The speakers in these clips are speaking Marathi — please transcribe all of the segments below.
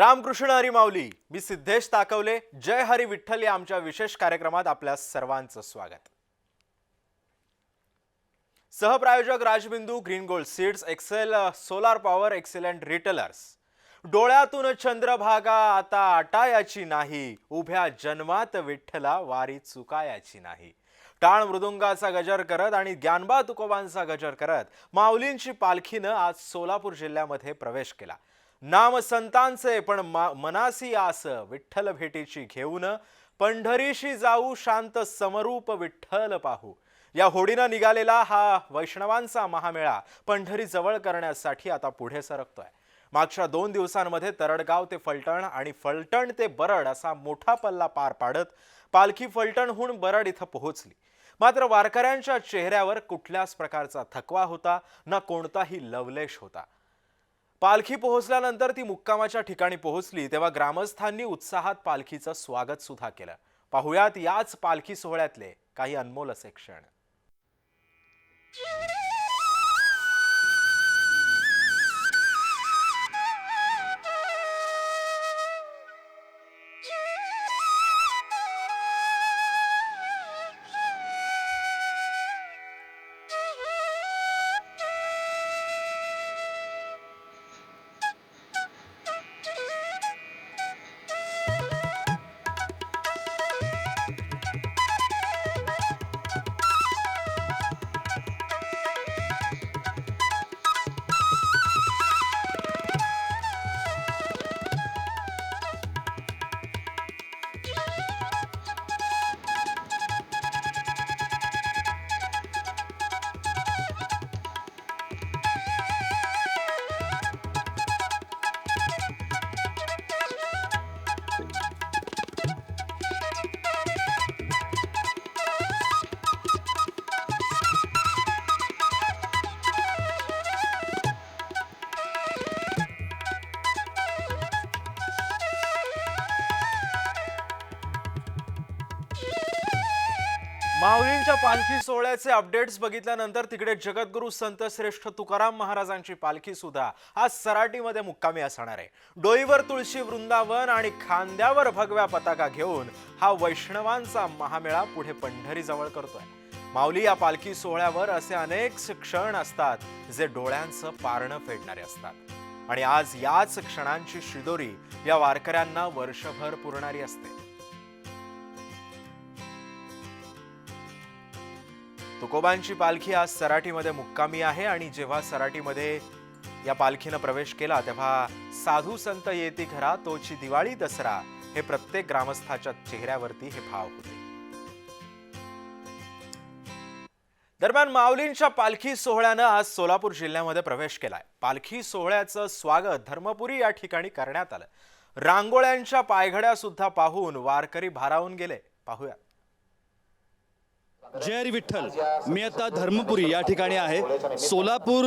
रामकृष्ण हरी माऊली मी सिद्धेश ताकवले जय हरी विठ्ठल या आमच्या विशेष कार्यक्रमात आपल्या सर्वांचं स्वागत. सहप्रायोजक Rajbindu green gold seeds excel solar power excellent retailers. डोळ्यातून चंद्रभागा आता आटायाची नाही उभ्या जन्मात विठ्ठला वारी चुकायाची नाही. टाळ मृदुंगाचा गजर करत आणि ज्ञानबा तुकोबांचा गजर करत माऊलींची पालखीनं आज सोलापूर जिल्ह्यामध्ये प्रवेश केला. नाम संतांचे पण मनासी आस विठ्ठल भेटीची घेऊन पंढरीशी जाऊ शांत समरूप विठ्ठल पाहू. या होडीनं निघालेला हा वैष्णवांचा महामेळा पंढरी जवळ करण्यासाठी आता पुढे सरकतोय. मागच्या दोन दिवसांमध्ये तरडगाव ते फलटण आणि फलटण ते बरड असा मोठा पल्ला पार पाडत पालखी फलटणहून बरड इथं पोहोचली. मात्र वारकऱ्यांच्या चेहऱ्यावर कुठल्याच प्रकारचा थकवा होता ना कोणताही लवलेश होता. पालखी पोहोचल्यानंतर ती मुक्कामाच्या ठिकाणी पोहोचली तेव्हा ग्रामस्थांनी उत्साहात पालखीचं स्वागत सुद्धा केलं. पाहुयात याच पालखी सोहळ्यातले काही अनमोल असे क्षण. माऊलींच्या पालखी सोहळ्याचे अपडेट्स बघितल्यानंतर तिकडे जगद्गुरु संत श्रेष्ठ तुकाराम महाराजांची पालखी सुद्धा आज सराटीमध्ये मुक्कामी असणार आहे. डोईवर तुळशी वृंदावन आणि खांद्यावर भगव्या पताका घेऊन हा वैष्णवांचा महामेळा पुढे पंढरी जवळ करतोय. माऊली या पालखी सोहळ्यावर असे अनेक क्षण असतात जे डोळ्यांचं पारणं फेडणारे असतात. आणि आज याच क्षणांची शिदोरी या वारकऱ्यांना वर्षभर पुरणारी असते. तुकोबांची पालखी आज सराटीमध्ये मुक्कामी आहे आणि जेव्हा सराटीमध्ये या पालखीनं प्रवेश केला तेव्हा साधू संत येती घरा तोची दिवाळी दसरा हे प्रत्येक ग्रामस्थाच्या चेहऱ्यावरती हे भाव होते. दरम्यान माऊलींच्या पालखी सोहळ्यानं आज सोलापूर जिल्ह्यामध्ये प्रवेश केलाय. पालखी सोहळ्याचं स्वागत धर्मपुरी या ठिकाणी करण्यात आलं. रांगोळ्यांच्या पायघड्या सुद्धा पाहून वारकरी भारावून गेले. पाहूया. जय हरी विठ्ठल मी आता धर्मपुरी या ठिकाणी आहे. सोलापूर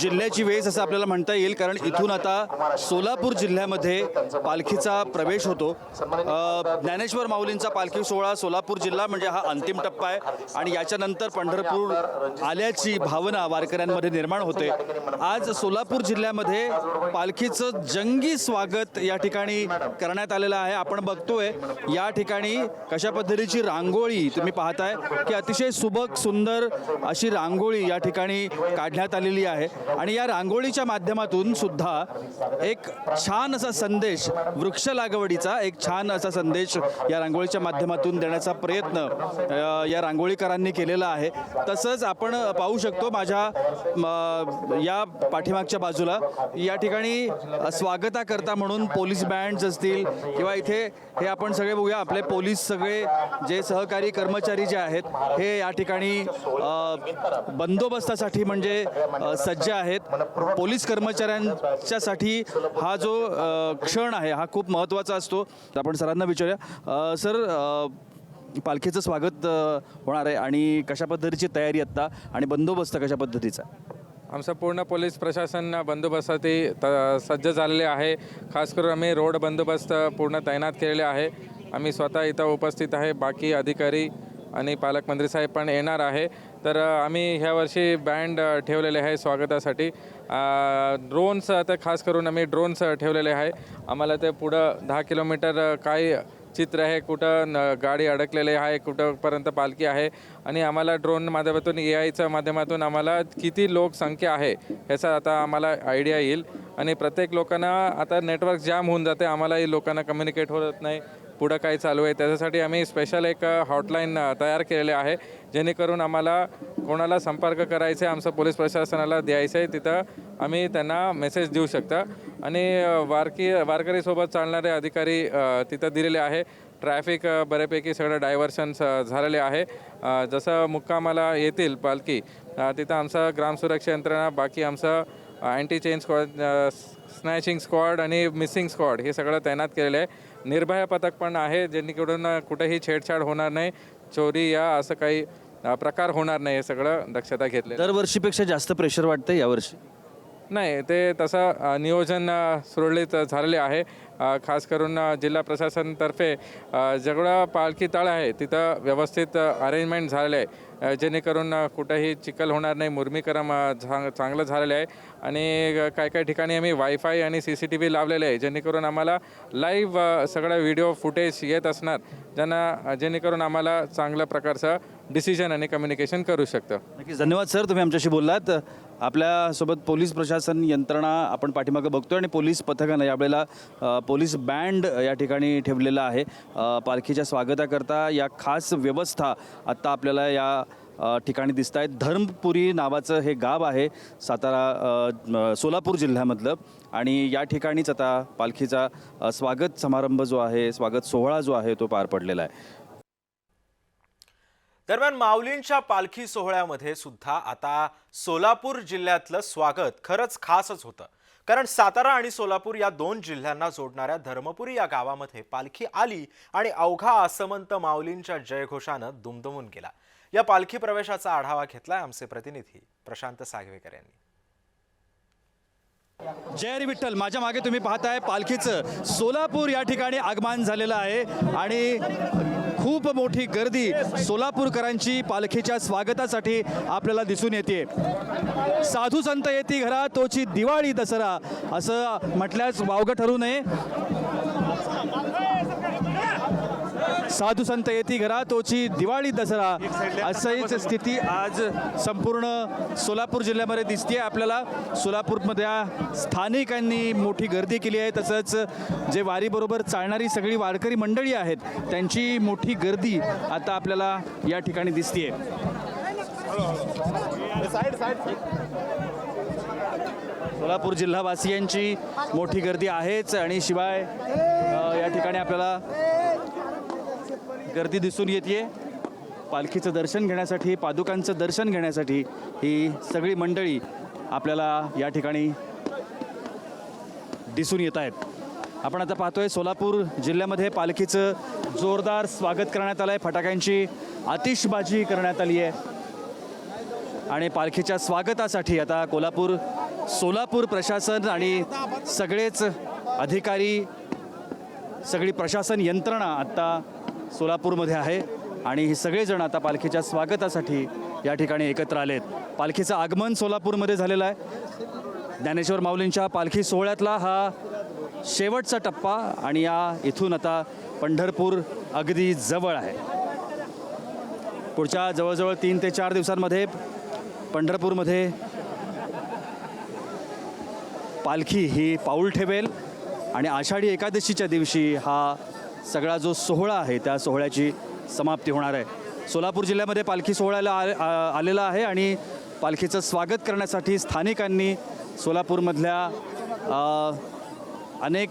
जिल्ह्याची वेस असं आपल्याला म्हणता येईल कारण इथून आता सोलापूर जिल्ह्यामध्ये पालखीचा प्रवेश होतो. ज्ञानेश्वर माऊलींचा पालखी सोहळा सोलापूर जिल्हा म्हणजे हा अंतिम टप्पा आहे. आणि याच्यानंतर पंढरपूर आल्याची भावना वारकऱ्यांमध्ये निर्माण होते. आज सोलापूर जिल्ह्यामध्ये पालखीचं जंगी स्वागत या ठिकाणी करण्यात आलेलं आहे. आपण बघतोय या ठिकाणी कशा पद्धतीची रांगोळी तुम्ही पाहताय की अतिशय सुबक सुंदर अशी रांगोळी या ठिकाणी काढण्यात आलेली आहे. आणि या रांगोळीच्या माध्यमातून सुद्धा एक छान असा संदेश वृक्ष लागवडीचा एक छान असा संदेश या रांगोळीच्या माध्यमातून देण्याचा प्रयत्न या रांगोळीकरांनी केलेला आहे. तसंच आपण पाहू शकतो माझ्या या पाठीमागच्या बाजूला या ठिकाणी स्वागताकरता म्हणून पोलीस बँड्स असतील किंवा इथे हे आपण सगळे बघूया. आपले पोलीस सगळे जे सहकारी कर्मचारी जे आहेत हे या ठिकाणी बंदोबस्तासाठी म्हणजे सज्ज आहेत. पोलीस कर्मचाऱ्यांच्यासाठी हा जो क्षण आहे हा खूप महत्त्वाचा असतो. तर आपण सरांना विचारूया. सर पालखीचं स्वागत होणार आहे आणि कशा पद्धतीची तयारी आत्ता आणि बंदोबस्त कशा पद्धतीचा? आमचं पूर्ण पोलीस प्रशासन बंदोबस्तासाठी त सज्ज झालेले आहे. खास करून आम्ही रोड बंदोबस्त पूर्ण तैनात केलेले आहे. आम्ही स्वतः इथं उपस्थित आहे. बाकी अधिकारी आणि पालकमंत्री साहेब पण येणार आहे. तर आम्ही ह्या वर्षी बँड ठेवलेले आहे स्वागतासाठी. ड्रोन्स आता खास करून आम्ही ड्रोन्स ठेवलेले आहे. आम्हाला ते पुढं दहा किलोमीटर काय चित्र आहे कुठं न गाडी अडकलेली आहे कुठंपर्यंत पालखी आहे आणि आम्हाला ड्रोन माध्यमातून ए आयच्या माध्यमातून आम्हाला किती लोकसंख्या आहे ह्याचा आता आम्हाला आयडिया येईल. आणि प्रत्येक लोकांना आता नेटवर्क जाम होऊन जाते आम्हालाही लोकांना कम्युनिकेट होत नाही. पुढं काय चालू आहे त्याच्यासाठी आम्ही स्पेशल एक हॉटलाईन तयार केलेले आहे. जेणेकरून आम्हाला कोणाला संपर्क करायचा आहे आमचं पोलीस प्रशासनाला द्यायचं आहे तिथं आम्ही त्यांना मेसेज देऊ शकता. आणि वारकी वारकरीसोबत चालणारे अधिकारी तिथं दिलेले आहे. ट्रॅफिक बऱ्यापैकी सगळं डायव्हर्शन झालेले आहे. जसं मुक्कामाला येतील पालखी तिथं आमचं ग्रामसुरक्षा यंत्रणा बाकी आमचं anti chain squad snatching squad आणि मिसिंग स्क्वॉड हे सगळं तैनात केलेलं आहे. निर्भया पथक पण आहे जेणेकरून कुठेही छेडछाड होणार नाही. चोरी या असं काही प्रकार होणार नाही हे सगळं दक्षता घेतले दरवर्षीपेक्षा जास्त प्रेशर वाटतं यावर्षी? नाही ते तसं नियोजन सुरळीत झालेले आहे. खास करून जिल्हा प्रशासनातर्फे जेवढं पालखी तळ आहे तिथं व्यवस्थित अरेंजमेंट झालेलं आहे. जेणेकरून कुठंही चिखल होणार नाही मुरमीकरण अ, झा चांगलं झालेलं आहे. आणि काय काय ठिकाणी आम्ही वायफाय आणि सी सी टी व्ही लावलेले आहे जेणेकरून आम्हाला लाईव्ह सगळं व्हिडिओ फुटेज येत असणार ज्यांना जेणेकरून आम्हाला चांगल्या प्रकारचं डिसिजन आणि कम्युनिकेशन करू शकतं. नक्कीच. धन्यवाद सर. तुम्ही आमच्याशी बोललात. आपल्यासोबत पोलीस प्रशासन यंत्रणा आपण पाठीमागं बघतोय आणि पोलीस पथकानं यावेळेला पोलीस बँड या ठिकाणी ठेवलेला आहे. पालखीच्या स्वागताकरता या खास व्यवस्था आत्ता आपल्याला या ठिकाणी दिसत आहेत धर्मपुरी नावाचं हे गाव आहे सातारा सोलापूर जिल्ह्यामधलं. आणि या ठिकाणीच आता पालखीचा स्वागत समारंभ जो आहे स्वागत सोहळा जो आहे तो पार पडलेला आहे. दरम्यान माऊलींच्या पालखी सोहळ्यामध्ये सुद्धा आता सोलापूर जिल्ह्यातलं स्वागत खरंच खासच होतं. कारण सातारा आणि सोलापूर या दोन जिल्ह्यांना जोडणाऱ्या धर्मपुरी या गावामध्ये पालखी आली आणि अवघा आसमंत माऊलींच्या जयघोषानं दुमदुमून गेला. या पालखी प्रवेशाचा आढावा घेतलाय आमचे प्रतिनिधी प्रशांत सागवेकर यांनी. जय हरी विठ्ठल. माझ्या मागे तुम्ही पाहताय पालखीचं सोलापूर या ठिकाणी आगमन झालेलं आहे आणि खूप मोठी गर्दी सोलापूरकरांची पालखीच्या स्वागतासाठी आपल्याला दिसून येते. साधू संत येती घरा तोची दिवाळी दसरा असं म्हटल्यास वावगं ठरू नये. साधू संत येती घरा तोची दिवाळी दसरा. असंहीच स्थिती आज संपूर्ण सोलापूर जिल्ह्यामध्ये दिसते आपल्याला सोलापूरमधल्या स्थानिकांनी मोठी गर्दी केली आहे. तसंच जे वारीबरोबर चालणारी सगळी वारकरी मंडळी आहेत त्यांची मोठी गर्दी आता आपल्याला या ठिकाणी दिसते सोलापूर जिल्हावासियांची मोठी गर्दी आहेच. आणि शिवाय या ठिकाणी आपल्याला गर्दी दिसून येते पालखीचं दर्शन घेण्यासाठी पादुकांचं दर्शन घेण्यासाठी ही सगळी मंडळी आपल्याला या ठिकाणी दिसून येत आहेत. आपण आता पाहतोय सोलापूर जिल्ह्यामध्ये पालखीचं जोरदार स्वागत करण्यात आलं आहे फटाक्यांची आतिषबाजी करण्यात आली आहे. आणि पालखीच्या स्वागतासाठी आता कोल्हापूर सोलापूर प्रशासन आणि सगळेच अधिकारी सगळी प्रशासन यंत्रणा आत्ता सोलापूरमध्ये आहे. आणि हे सगळेजण आता पालखीच्या स्वागतासाठी या ठिकाणी एकत्र आलेत. पालखीचं आगमन सोलापूरमध्ये झालेलं आहे. ज्ञानेश्वर माऊलींच्या पालखी सोहळ्यातला हा शेवटचा टप्पा आणि या इथून आता पंढरपूर अगदी जवळ आहे. पुढच्या जवळजवळ तीन ते चार दिवसांमध्ये पंढरपूरमध्ये पालखी ही पाऊल ठेवेल. आणि आषाढी एकादशीच्या दिवशी हा सगळा जो सोहळा आहे त्या सोहळ्याची समाप्ती होणार आहे. सोलापूर जिल्ह्यामध्ये पालखी सोहळ्याला आ- आलेला आहे आणि पालखीचं स्वागत करण्यासाठी स्थानिकांनी सोलापूरमधल्या अनेक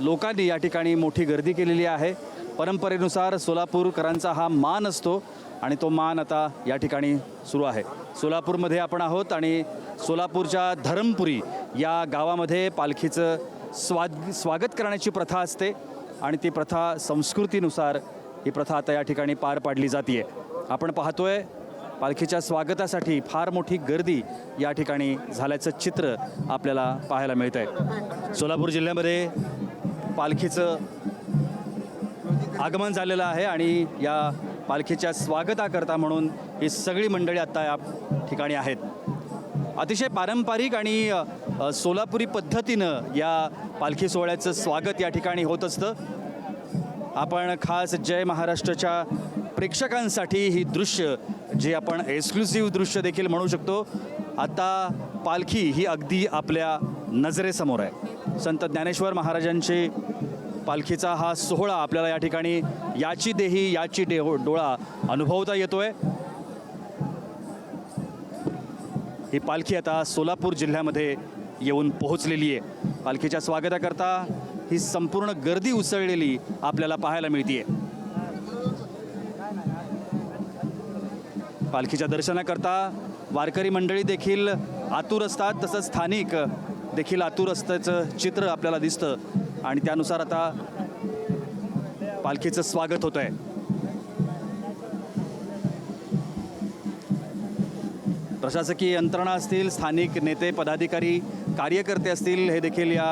लोकांनी या ठिकाणी मोठी गर्दी केलेली आहे. परंपरेनुसार सोलापूरकरांचा हा मान असतो आणि तो मान आता या ठिकाणी सुरू आहे. सोलापूरमध्ये आपण आहोत आणि सोलापूरच्या धरमपुरी या गावामध्ये पालखीचं स्वाग स्वागत करण्याची प्रथा असते. आणि ती प्रथा संस्कृतीनुसार ही प्रथा आता या ठिकाणी पार पाडली जाते आपण पाहतोय पालखीच्या स्वागतासाठी फार मोठी गर्दी या ठिकाणी झाल्याचं चित्र आपल्याला पाहायला मिळतं आहे सोलापूर जिल्ह्यामध्ये पालखीचं आगमन झालेलं आहे आणि या पालखीच्या स्वागताकरता म्हणून ही सगळी मंडळी आत्ता या ठिकाणी आहेत. अतिशय पारंपरिक आणि सोलापुरी पद्धतीनं या पालखी सोहळ्याचं स्वागत या ठिकाणी होत असतं. आपण खास जय महाराष्ट्राच्या प्रेक्षकांसाठी ही दृश्य जे आपण एक्सक्लुसिव्ह दृश्य देखील म्हणू शकतो आता पालखी ही अगदी आपल्या नजरेसमोर आहे. संत ज्ञानेश्वर महाराजांची पालखीचा हा सोहळा आपल्याला या ठिकाणी याची देही याची डेहो डोळा अनुभवता येतोय. ही पालखी आता सोलापूर जिल्ह्यामध्ये येऊन पोहोचलेली आहे. पालखीच्या स्वागताकरता ही संपूर्ण गर्दी उसळलेली आपल्याला पाहायला मिळतीये. पालखीच्या दर्शनाकरता वारकरी मंडळी देखील आतुर असतात तसंच स्थानिक देखील आतुर असल्याचं चित्र आपल्याला दिसतं. आणि त्यानुसार आता पालखीचं स्वागत होतं आहे प्रशासकीय यंत्रणा असतील स्थानिक नेते पदाधिकारी कार्यकर्ते असतील हे देखील या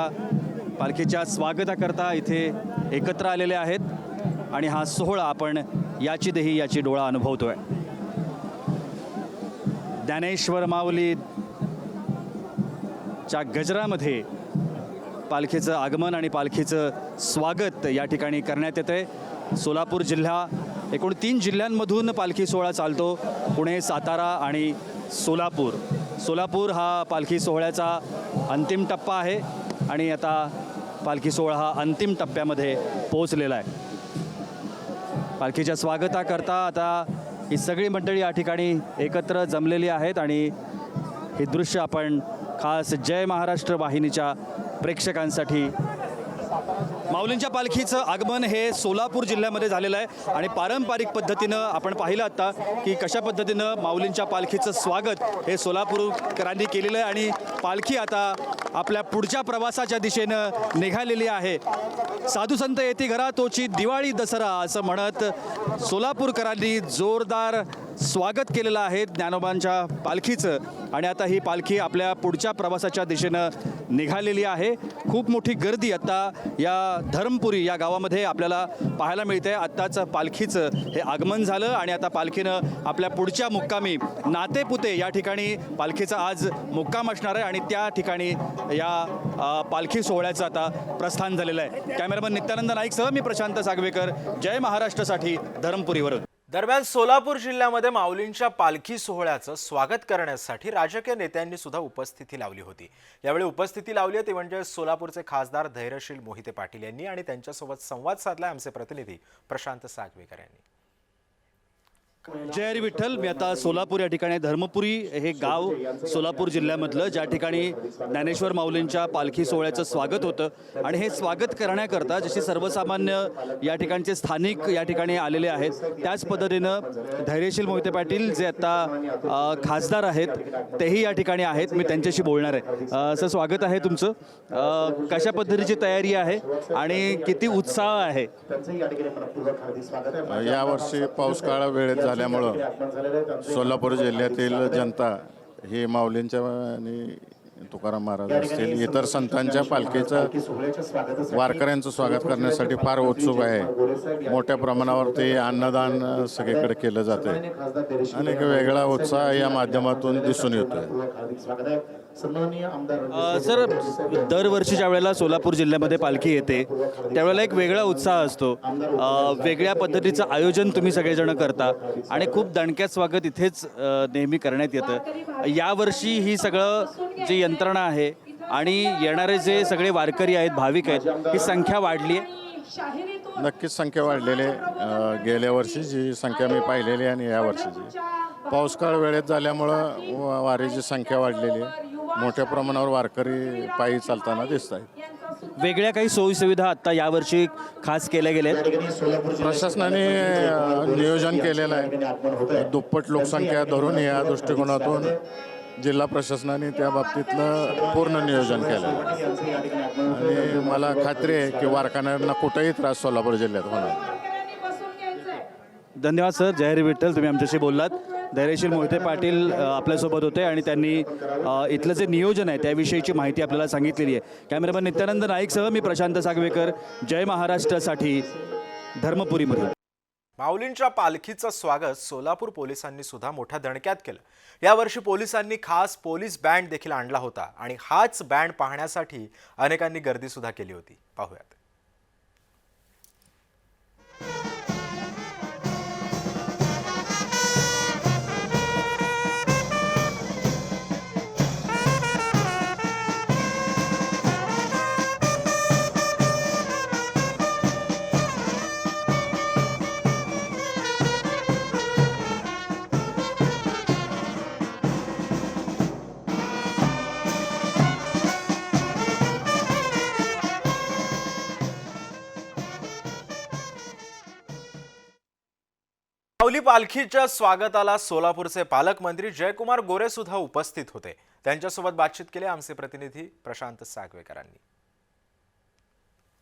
पालखीच्या स्वागताकरता इथे एकत्र आलेले आहेत. आणि हा सोहळा आपण याची देही याची डोळा अनुभवतोय. ज्ञानेश्वर माऊली च्या गजरामध्ये पालखीचं आगमन आणि पालखीचं स्वागत या ठिकाणी करण्यात येते सोलापूर जिल्हा एकूण तीन जिल्ह्यांमधून पालखी सोहळा चालतो. पुणे सातारा आणि सोलापूर. सोलापूर हा पालखी सोहळ्याचा अंतिम टप्पा आहे आणि आता पालखी सोहळा हा अंतिम टप्प्यामध्ये पोहोचलेला आहे. पालखीच्या स्वागताकरता आता ही सगळी मंडळी या ठिकाणी एकत्र जमलेली आहेत आणि हे दृश्य आपण खास जय महाराष्ट्र वाहिनीच्या प्रेक्षकांसाठी माऊलींच्या पालखीचं आगमन हे सोलापूर जिल्ह्यामध्ये झालेलं आहे आणि पारंपरिक पद्धतीनं आपण पाहिलं आता की कशा पद्धतीनं माऊलींच्या पालखीचं स्वागत हे सोलापूरकरांनी केलेलं आहे आणि पालखी आता आपल्या पुढच्या प्रवासाच्या दिशेनं निघालेली आहे. साधू संत येते घरा तोची दिवाळी दसरा असं म्हणत सोलापूरकरांनी जोरदार स्वागत केलेलं आहे ज्ञानोबांच्या पालखीचं. आणि आता ही पालखी आपल्या पुढच्या प्रवासाच्या दिशेनं निघालेली आहे. खूप मोठी गर्दी आत्ता या धर्मपुरी या गावामध्ये आपल्याला पाहायला मिळते आत्ताच पालखीचं हे आगमन झालं आणि आता पालखीनं आपल्या पुढच्या मुक्कामी नातेपुते या ठिकाणी पालखीचा आज मुक्काम असणार आहे आणि त्या ठिकाणी या पालखी सोहळ्याचं आता प्रस्थान झालेलं आहे. कॅमेरामन नित्यानंद नाईकसह मी प्रशांत सागवेकर. जय महाराष्ट्रासाठी धर्मपुरीवरून. दरम्यान सोलापूर जिल्ह्यामध्ये माऊलींच्या पालखी सोहळ्याचं स्वागत करण्यासाठी राजकीय नेत्यांनी सुद्धा उपस्थिती लावली होती. यावेळी उपस्थिती लावली आहे ती म्हणजे सोलापूरचे खासदार धैर्यशील मोहिते पाटील यांनी आणि त्यांच्यासोबत संवाद साधला आमचे प्रतिनिधी प्रशांत सागवेकर यांनी. जय हरी विठ्ठल. मी आता सोलापूर या ठिकाणी धर्मपुरी हे गाव सोलापूर जिल्ह्यामधलं ज्या ठिकाणी ज्ञानेश्वर माऊलींच्या पालखी सोहळ्याचं स्वागत होतं. आणि हे स्वागत करण्याकरता जसे सर्वसामान्य या ठिकाणचे स्थानिक या ठिकाणी आलेले आहेत त्याच पद्धतीनं धैर्यशील मोहिते पाटील जे आता खासदार आहेत तेही या ठिकाणी आहेत. मी त्यांच्याशी बोलणार आहे. सर स्वागत आहे तुमचं. कशा पद्धतीची तयारी आहे आणि किती उत्साह आहे? यावर्षी पाऊस काळा वेळेत झाल्यामुळं सोलापूर जिल्ह्यातील जनता ही माऊलींच्या आणि तुकाराम महाराज असतील इतर संतांच्या पालखीचं वारकऱ्यांचं स्वागत करण्यासाठी फार उत्सुक आहे. मोठ्या प्रमाणावर ते अन्नदान सगळीकडे केलं जातं. आणि एक वेगळा उत्साह या माध्यमातून दिसून येतोय. अ, सर दरवर्षीच्या वेळेला सोलापूर जिल्ह्यामध्ये पालखी येते. त्यावेळेला एक वेगळा उत्साह असतो. वेगळ्या पद्धतीचं आयोजन तुम्ही सगळेजण करता आणि खूप दणक्यात स्वागत इथेच नेहमी करण्यात येतं. यावर्षी ही सगळं जी यंत्रणा आहे आणि येणारे जे सगळे वारकरी आहेत भाविक आहेत ही संख्या वाढली आहे. नक्कीच संख्या वाढलेली आहे. गेल्या वर्षीची संख्या मी पाहिलेली आहे आणि या वर्षीची पाऊस काळ वेळेत झाल्यामुळं वा- वारीची संख्या वाढलेली आहे. मोठ्या प्रमाणावर वारकरी पायी चालताना दिसत आहेत वेगळ्या काही सोयीसुविधा आत्ता यावर्षी खास केल्या गेल्या आहेत प्रशासनाने नियोजन केलेलं आहे. दुप्पट लोकसंख्या धरून या दृष्टिकोनातून जिल्हा प्रशासनाने त्या बाबतीतलं पूर्ण नियोजन केलं. आणि मला खात्री आहे की वारकऱ्यांना कुठेही त्रास सोलापूर जिल्ह्यात होणार धन्यवाद सर. जयहरी विठ्ठल तुम्ही आमच्याशी बोललात. धैर्यशील मोहिते पाटील आपल्यासोबत होते आणि त्यांनी इथलं जे नियोजन आहे त्याविषयीची माहिती आपल्याला सांगितलेली आहे. कॅमेरामॅन नित्यानंद नाईकसह मी प्रशांत सागवेकर. जय महाराष्ट्रासाठी धर्मपुरीमध्ये. माऊलींच्या पालखीचं स्वागत सोलापूर पोलिसांनी सुद्धा मोठ्या दणक्यात केलं. यावर्षी पोलिसांनी खास पोलीस बँड देखील आणला होता आणि हाच बँड पाहण्यासाठी अनेकांनी गर्दी सुद्धा केली होती. पाहूयात. पालखीच्या स्वागताला सोलापूरचे पालकमंत्री जयकुमार गोरे सुद्धा उपस्थित होते. त्यांच्यासोबत बातचीत केली आमचे प्रतिनिधी प्रशांत सागवेकरांनी.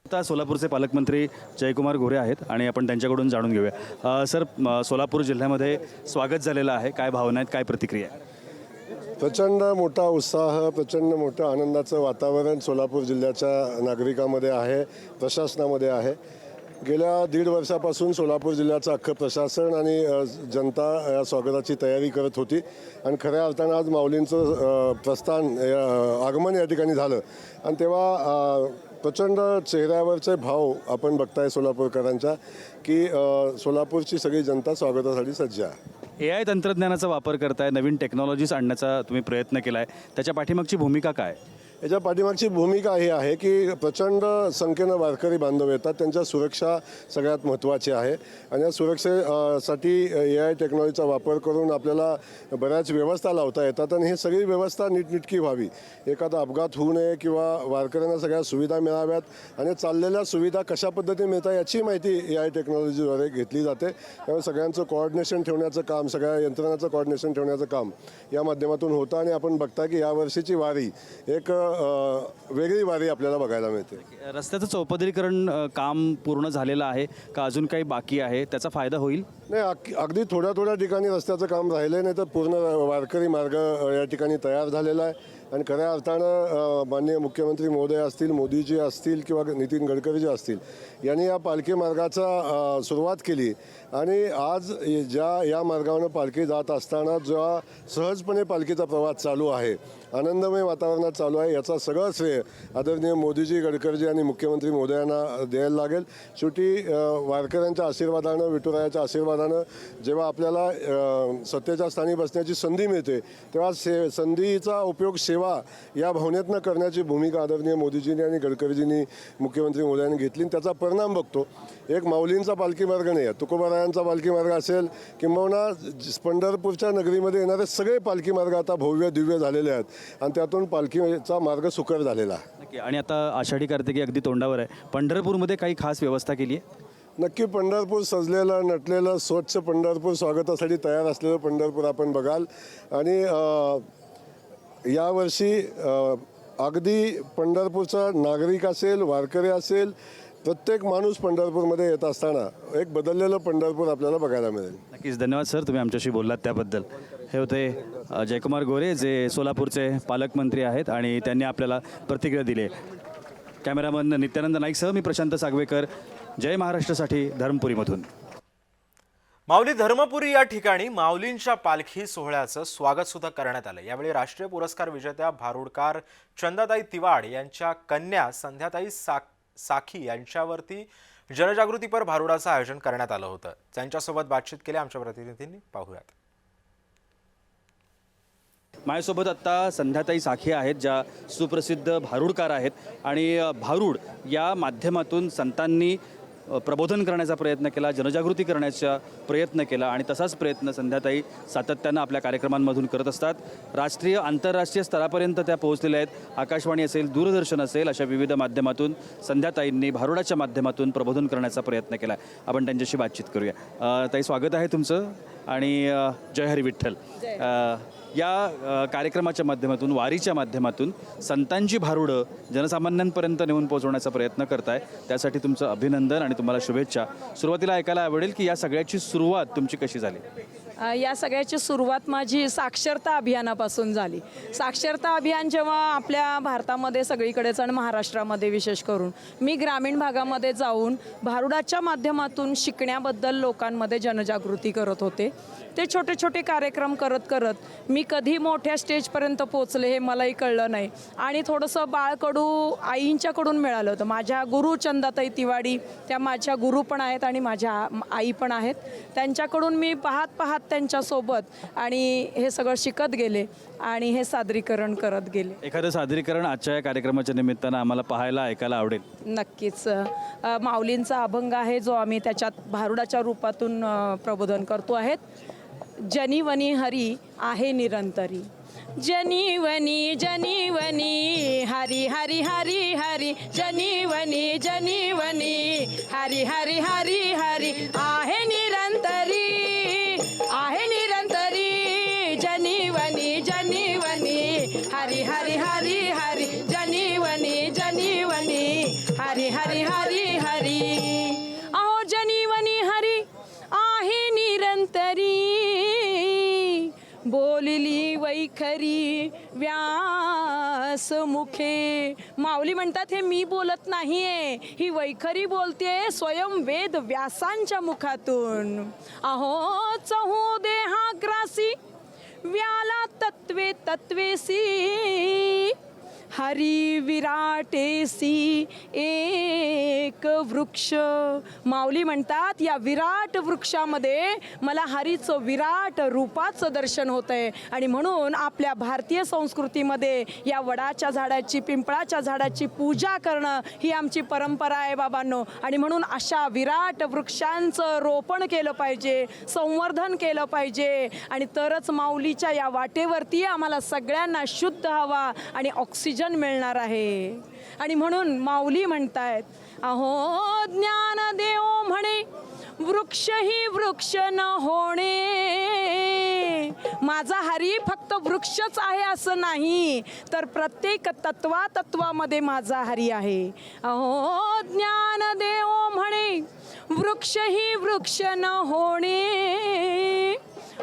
आता सोलापूरचे पालकमंत्री जयकुमार गोरे आहेत आणि आपण त्यांच्याकडून जाणून घेऊया. सर म, सोलापूर जिल्ह्यामध्ये स्वागत झालेलं आहे. काय भावना आहेत? काय प्रतिक्रिया आहे? प्रचंड मोठा उत्साह प्रचंड मोठं आनंदाचं वातावरण सोलापूर जिल्ह्याच्या नागरिकांमध्ये आहे प्रशासनामध्ये आहे. गेल्या दीड वर्षापासून सोलापूर जिल्ह्याचं अख्खं प्रशासन आणि जनता या स्वागताची तयारी करत होती. आणि खऱ्या अर्थानं आज माऊलींचं प्रस्थान आगमन या ठिकाणी झालं. आणि तेव्हा प्रचंड चेहऱ्यावरचे भाव आपण बघताय सोलापूरकरांच्या की सोलापूरची सगळी जनता स्वागतासाठी सज्ज आहे. ए आय तंत्रज्ञानाचा वापर करताय नवीन टेक्नॉलॉजीज आणण्याचा तुम्ही प्रयत्न केला आहे त्याच्या पाठीमागची भूमिका काय? याच्या पाठीमागची भूमिका ही आहे की प्रचंड संख्येनं वारकरी बांधव येतात. त्यांच्या सुरक्षा सगळ्यात महत्त्वाची आहे. आणि या सुरक्षेसाठी ए आय टेक्नॉलॉजीचा वापर करून आपल्याला बऱ्याच व्यवस्था लावता येतात आणि ही सगळी व्यवस्था नीटनिटकी व्हावी. एखादा अपघात होऊ नये किंवा वारकऱ्यांना सगळ्या सुविधा मिळाव्यात आणि चाललेल्या सुविधा कशा पद्धतीने मिळतात याची माहिती ए आय टेक्नॉलॉजीद्वारे घेतली जाते. त्यामुळे सगळ्यांचं कोऑर्डिनेशन ठेवण्याचं काम सगळ्या यंत्रणाचं कोऑर्डिनेशन ठेवण्याचं काम या माध्यमातून होतं. आणि आपण बघता की यावर्षीची वारी एक वेगळी वारी आपल्याला बघायला मिळते. रस्त्याचं चौपदरीकरण अ, काम पूर्ण झालेलं आहे का अजून काही बाकी आहे? त्याचा फायदा होईल? नाही अग- अगदी थोड्या थोड्या ठिकाणी रस्त्याचं काम राहिलं नाही तर पूर्ण वारकरी मार्ग अ, या ठिकाणी तयार झालेला आहे. आणि खऱ्या अर्थानं अ, माननीय मुख्यमंत्री महोदय असतील मोदीजी असतील किंवा नितीन गडकरी जे असतील यांनी या पालखी मार्गाचा अ, सुरुवात केली. आणि आज ज्या या मार्गावरनं पालखी जात असताना ज्या सहजपणे पालखीचा प्रवास चालू आहे आनंदमय वातावरणात चालू आहे याचा सगळं श्रेय आदरणीय मोदीजी गडकरीजी आणि मुख्यमंत्री महोदयांना द्यायला लागेल. शेवटी वारकऱ्यांच्या आशीर्वादानं विठुरायाच्या आशीर्वादानं जेव्हा आपल्याला सत्तेच्या स्थानी बसण्याची संधी मिळते तेव्हा से संधीचा उपयोग सेवा या भावनेतनं करण्याची भूमिका आदरणीय मोदीजींनी आणि गडकरीजींनी मुख्यमंत्री मोदयांनी घेतली आणि त्याचा परिणाम बघतो. एक माऊलींचा पालखी मार्ग नाही आहे तुकोबारायांचा पालखी मार्ग असेल किंबहुना पंढरपूरच्या नगरीमध्ये येणारे सगळे पालखी मार्ग आता भव्य दिव्य झालेले आहेत. आणि त्यातून पालखीचा मार्ग सुकर झालेला आहे. नक्की. आणि आता आषाढी कार्तिकी अगदी तोंडावर आहे. पंढरपूरमध्ये काही खास व्यवस्था केली आहे? नक्की पंढरपूर सजलेलं नटलेलं स्वच्छ पंढरपूर स्वागतासाठी तयार असलेलं पंढरपूर आपण बघाल. आणि अ, यावर्षी अ, अगदी पंढरपूरचा नागरिक असेल वारकरी असेल प्रत्येक माणूस पंढरपूरमध्ये येत असताना एक बदललेलं पंढरपूर आपल्याला बघायला मिळेल. नक्कीच धन्यवाद सर तुम्ही आमच्याशी बोललात त्याबद्दल. हे होते अ, जयकुमार गोरे जे सोलापूरचे पालकमंत्री आहेत आणि त्यांनी आपल्याला प्रतिक्रिया दिली. आहे कॅमेरामन नित्यानंद नाईकसह मी प्रशांत सागवेकर. जय महाराष्ट्रासाठी धर्मपुरीमधून. माऊली धर्मपुरी या ठिकाणी माऊलींच्या पालखी सोहळ्याचं स्वागत सुद्धा करण्यात आलं. यावेळी राष्ट्रीय पुरस्कार विजेत्या भारुडकार चंदाताई तिवाड यांच्या कन्या संध्याताई साक साखी यांच्यावरती जनजागृतीपर भारुडाचं आयोजन करण्यात आलं होतं. त्यांच्यासोबत बातचीत केली आमच्या प्रतिनिधींनी. पाहूयात. माझ्यासोबत आत्ता संध्याताई साखी आहेत ज्या सुप्रसिद्ध भारुडकार आहेत. आणि भारूड भारुड या माध्यमातून संतांनी प्रबोधन करण्याचा प्रयत्न केला जनजागृती करण्याचा प्रयत्न केला आणि तसाच प्रयत्न संध्याताई सातत्यानं आपल्या कार्यक्रमांमधून करत असतात. राष्ट्रीय आंतरराष्ट्रीय स्तरापर्यंत त्या पोहोचलेल्या आहेत. आकाशवाणी असेल दूरदर्शन असेल अशा विविध माध्यमातून संध्याताईंनी भारुडाच्या माध्यमातून प्रबोधन करण्याचा प्रयत्न केला. आपण त्यांच्याशी बातचीत करूया. ताई स्वागत आहे तुमचं. आणि जय हरी विठ्ठल. या कार्यक्रमाच्या माध्यमातून वारीच्या माध्यमातून संतांची भारुडं जनसामान्यांपर्यंत नेऊन पोहोचवण्याचा प्रयत्न करताय. त्यासाठी तुमचं अभिनंदन आणि तुम्हाला शुभेच्छा. सुरुवातीला ऐकायला आवडेल की या सगळ्याची सुरुवात तुमची कशी झाली? या सगळ्याची सुरुवात माझी साक्षरता अभियानापासून झाली. साक्षरता अभियान जेव्हा आपल्या भारतामध्ये सगळीकडेच आणि महाराष्ट्रामध्ये विशेष करून मी ग्रामीण भागामध्ये जाऊन भारुडाच्या माध्यमातून शिकण्याबद्दल लोकांमध्ये जनजागृती करत होते. ते छोटे छोटे कार्यक्रम करत करत मी कधी मोठ्या स्टेजपर्यंत पोचले हे मलाही कळलं नाही. आणि थोडंसं बाळकडू आईंच्याकडून मिळालं होतं. माझ्या गुरु चंदाताई तिवाडी त्या माझ्या गुरु पण आहेत आणि माझ्या आई पण आहेत. त्यांच्याकडून मी पाहत पाहत त्यांच्यासोबत आणि हे सगळं शिकत गेले आणि हे सादरीकरण करत गेले. एखादं सादरीकरण आजच्या या कार्यक्रमाच्या निमित्तानं आम्हाला पाहायला ऐकायला आवडेल. नक्कीच. अ, माऊलींचा अभंग आहे जो आम्ही त्याच्यात भारुडाच्या रूपातून अ, प्रबोधन करतो आहेत. जनीवनी हरी आहे निरंतरी. जनीवनी जनीवनी हरी हरी हरी हरी. जनीवनी जनीवनी हरी हरी हरी हरी आहे निरंतरी. बोलली व्यास मुखे. माऊली म्हणतात हे मी बोलत नाहीये. ही वैखरी बोलते स्वयं वेद व्यासांच्या मुखातून. अहो चहू देहाग्रासी व्याला तत्वे तत्वेसी. हरी विराटेसी एक वृक्ष. माऊली म्हणतात या विराट वृक्षामध्ये मला हरीचं विराट रूपाचं दर्शन होत आहे आणि म्हणून आपल्या भारतीय संस्कृतीमध्ये या वडाच्या झाडाची पिंपळाच्या झाडाची पूजा करणं ही आमची परंपरा आहे बाबांनो. आणि म्हणून अशा विराट वृक्षांचं रोपण केलं पाहिजे संवर्धन केलं पाहिजे. आणि तरच माऊलीच्या या वाटेवरती आम्हाला सगळ्यांना शुद्ध हवा आणि ऑक्सिजन मिळणार आहे. आणि म्हणून माऊली म्हणतायत अहो ज्ञान देव म्हणे वृक्ष ही वृक्ष न होणे. माझा हरी फक्त वृक्षच आहे असं नाही तर प्रत्येक तत्वा तत्वामध्ये माझा हरी आहे. अहो ज्ञान देव म्हणे वृक्ष ही वृक्ष न होणे.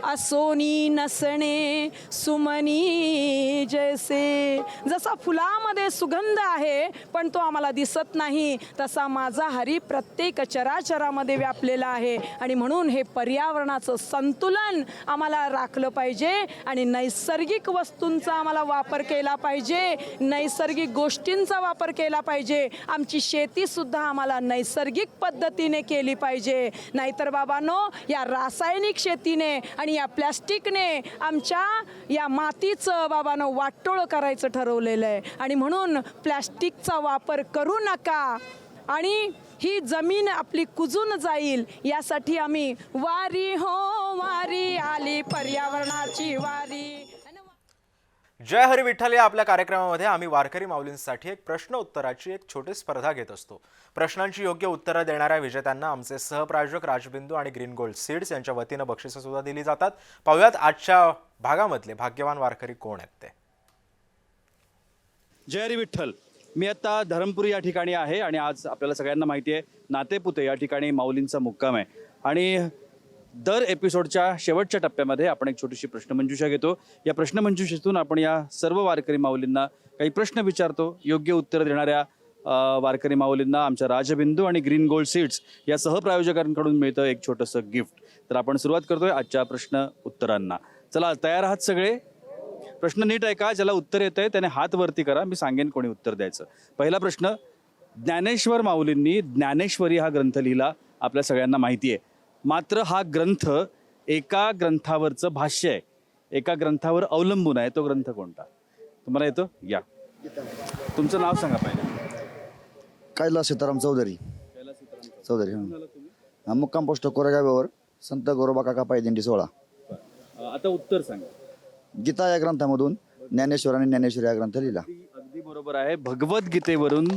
असोनी नसणे सुमनी जैसे. जसा फुलामध्ये सुगंध आहे पण तो आम्हाला दिसत नाही तसा माझा हरी प्रत्येक चराचरामध्ये व्यापलेला आहे. आणि म्हणून हे पर्यावरणाचं संतुलन आम्हाला राखलं पाहिजे आणि नैसर्गिक वस्तूंचा आम्हाला वापर केला पाहिजे. नैसर्गिक गोष्टींचा वापर केला पाहिजे. आमची शेतीसुद्धा आम्हाला नैसर्गिक पद्धतीने केली पाहिजे. नाहीतर बाबांनो या रासायनिक शेतीने आणि आणि या प्लॅस्टिकने आमच्या या मातीचं बाबानं वाटोळं करायचं ठरवलेलं आहे. आणि म्हणून प्लॅस्टिकचा वापर करू नका. आणि ही जमीन आपली कुजून जाईल यासाठी आम्ही वारी हो वारी आली पर्यावरणाची वारी. जय हरी विठ्ठल या आपल्या कार्यक्रमामध्ये आम्ही वारकरी माऊलींसाठी एक प्रश्न उत्तराची एक छोटी स्पर्धा घेत असतो. प्रश्नांची योग्य उत्तरं देणाऱ्या विजेत्यांना आमचे सहप्रायोजक राजबिंदू आणि ग्रीन गोल्ड सीड्स यांच्या वतीनं बक्षिसं सुद्धा दिली जातात. पाहुयात आजच्या भागामधले भाग्यवान वारकरी कोण आहेत ते? जय हरी विठ्ठल. मी आता धरमपुरी या ठिकाणी आहे आणि आज आपल्याला सगळ्यांना माहिती आहे नातेपुते या ठिकाणी माऊलींचा मुक्काम आहे. आणि दर एपिसोडच्या शेवटच्या टप्प्यामध्ये आपण एक छोटीशी प्रश्नमंजुषा घेतो. या प्रश्नमंजुषेतून आपण या सर्व वारकरी माऊलींना काही प्रश्न विचारतो. योग्य उत्तर देणाऱ्या वारकरी माऊलींना आमच्या राजबिंदू आणि ग्रीन गोल्ड सीड्स या सहप्रायोजकांकडून मिळतं एक छोटंसं गिफ्ट. तर आपण सुरुवात करतोय आजच्या प्रश्न उत्तरांना. चला तयार आहात सगळे? प्रश्न नीट आहे का? ज्याला उत्तर येत आहे त्याने हात वरती करा. मी सांगेन कोणी उत्तर द्यायचं. पहिला प्रश्न ज्ञानेश्वर माऊलींनी ज्ञानेश्वरी हा ग्रंथ लिहिला. आपल्या सगळ्यांना माहिती आहे. मात्र हा ग्रंथ एका ग्रंथावरचं भाष्य आहे. एका ग्रंथावर अवलंबून आहे. तो ग्रंथ कोणता? तुम्हाला येतो? या. तुमचं नाव सांगा पहिले. कैलास सीताराम चौधरी. चौधरी. हां. मुक्काम पोस्ट कोरेगाव्यावर संत गोरोबा काका पाय दिंडी सोळा. आता उत्तर सांगा. गीता या ग्रंथामधून ज्ञानेश्वर आणि ज्ञानेश्वर या ग्रंथ लिहिला. अगदी बरोबर आहे. भगवद्गीतेवरून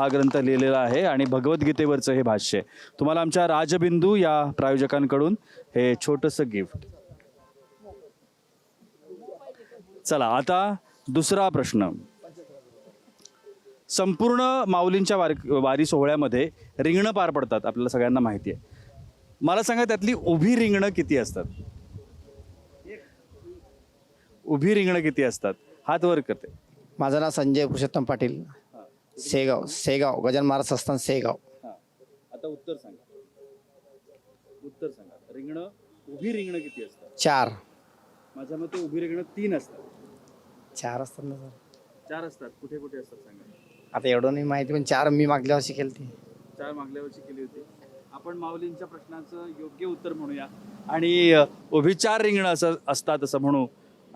हा ग्रंथ लिहिलेला आहे आणि भगवद्गीतेवरचं हे भाष्य आहे. तुम्हाला आमच्या राजबिंदू या प्रायोजकांकडून हे छोटंसं गिफ्ट चला आता दुसरा प्रश्न. संपूर्ण माऊलींच्या वार वारी सोहळ्यामध्ये रिंगणं पार पडतात आपल्याला सगळ्यांना माहिती आहे. मला सांगा त्यातली उभी रिंगणं किती असतात? उभी रिंगणं किती असतात? हात वर करते. माझं नाव संजय पुरुषोत्तम पाटील. शेगाव शेगाव गजान महाराज संस्थान शेगाव आता उत्तर सांगा. उत्तर सांगा. रिंगणं उभी रिंगणं किती असतात? चार. माझ्या मते उभी रिंगणं तीन असतात. चार असतात ना सर. चार असतात. कुठे कुठे असतात सांगा? आता एवढं नाही माहिती पण चार मी मागल्या वर्षी केली ती चार मागल्या वर्षी केली होती. आपण माऊलींच्या प्रश्नाचं योग्य उत्तर म्हणूया. आणि अ, उभी चार रिंगणं असं असतात असं म्हणू.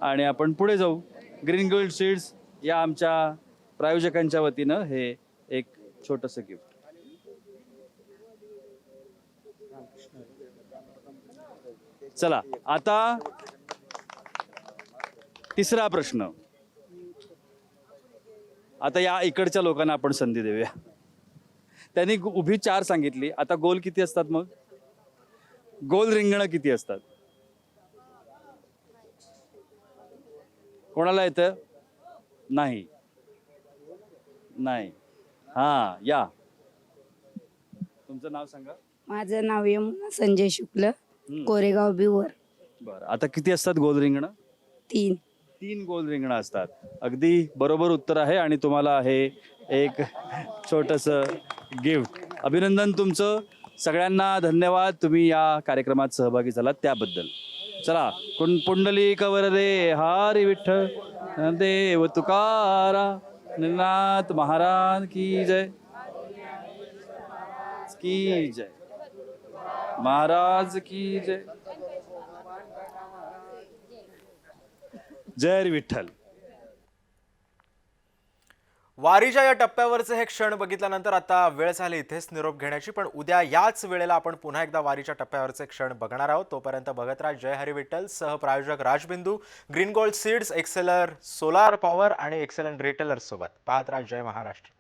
आणि आपण पुढे जाऊ. ग्रीन गोल्ड सीड्स या आमच्या प्रायोजकांच्या वतीनं हे एक छोटंसं गिफ्ट चला आता तिसरा प्रश्न. आता या इकडच्या लोकांना आपण संधी देऊया. त्यांनी उभी चार सांगितली. आता गोल किती असतात मग? गोल रिंगणं किती असतात? कोणाला येतं? नाही. नाही. हा या. तुमचं नाव सांगा. माझं नाव यमुना संजय शुक्ल कोरेगाव बिवर बरं आता किती असतात गोल रिंगणं? तीन. तीन गोल रिंगणं असतात. अगदी बरोबर उत्तर आहे आणि तुम्हाला हे एक छोटस गिफ्ट. अभिनंदन तुमचं. सगळ्यांना धन्यवाद. तुम्ही या कार्यक्रमात सहभागी झालात त्याबद्दल. चला कुण पुंडली कवर रे हारी विठ्ठल देव तुकारा. नाथ महाराज की जय। की जय। महाराज की जय। जय विठ्ठल। वारीच्या या टप्प्यावरचे हे क्षण बघितल्यानंतर आता वेळ झाली इथेच निरोप घेण्याची पण उद्या याच वेळेला आपण पुन्हा एकदा वारीच्या टप्प्यावरचे क्षण बघणार आहोत. तोपर्यंत बघत राहा. जय Hari Vitthal सहप्रायोजक Rajbindu green gold seeds excel solar power आणि एक्सेलन रिटेलर सोबत. पाहत राहा. जय महाराष्ट्र.